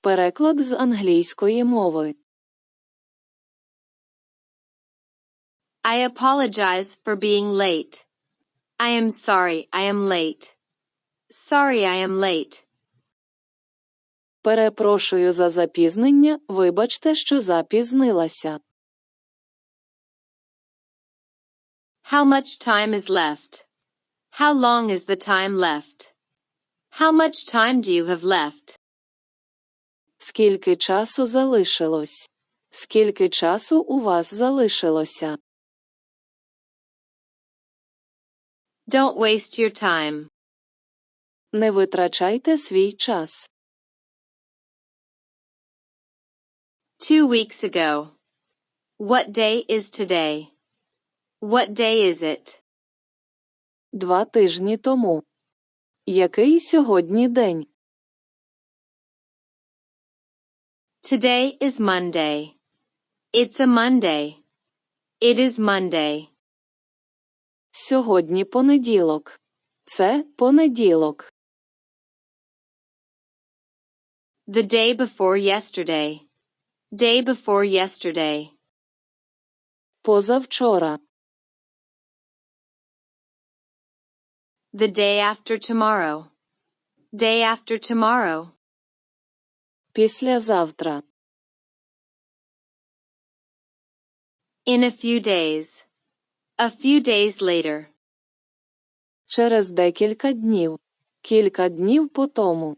Переклад з англійської мови. I apologize for being late. I am sorry I am late. Sorry I am late. Перепрошую за запізнення, вибачте, що запізнилася. How much time is left? How long is the time left? How much time do you have left? Скільки часу залишилось? Скільки часу у вас залишилося? Don't waste your time. Не витрачайте свій час. Two weeks ago. What day is today? What day is it? Два тижні тому. Який сьогодні день? Today is Monday. It's a Monday. It is Monday. Сьогодні понеділок. Це понеділок. The day before yesterday. Day before yesterday. Позавчора. The day after tomorrow. Day after tomorrow. Післязавтра. In a few days. A few days later. Через декілька днів. Кілька днів по тому.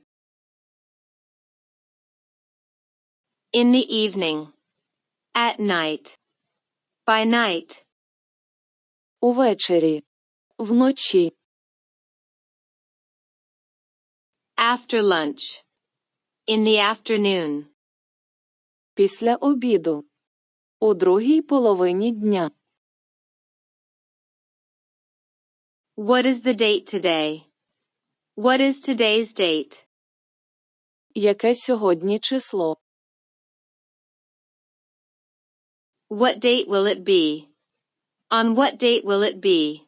In the evening. At night. By night. Увечері. Вночі. After lunch. In the afternoon. Після обіду. У другій половині дня. What is the date today? What is today's date? Яке сьогодні число? What date will it be? On what date will it be?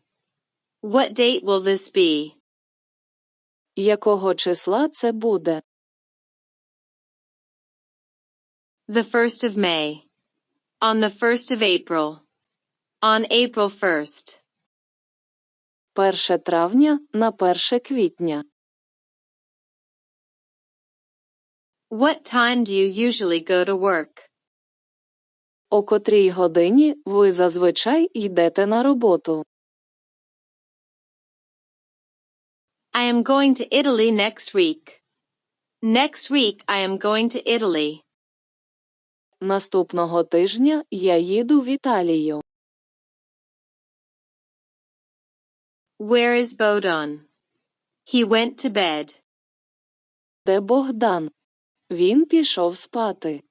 What date will this be? Якого числа це буде? The 1st of May. On the 1st of April. On April 1st. 1 травня на 1 квітня. What time do you usually go to work? О котрій годині ви зазвичай йдете на роботу? I am going to Italy next week. Next week I am going to Italy. Наступного тижня я їду в Італію. Where is Bodan? He went to bed. Де Богдан? Він пішов спати.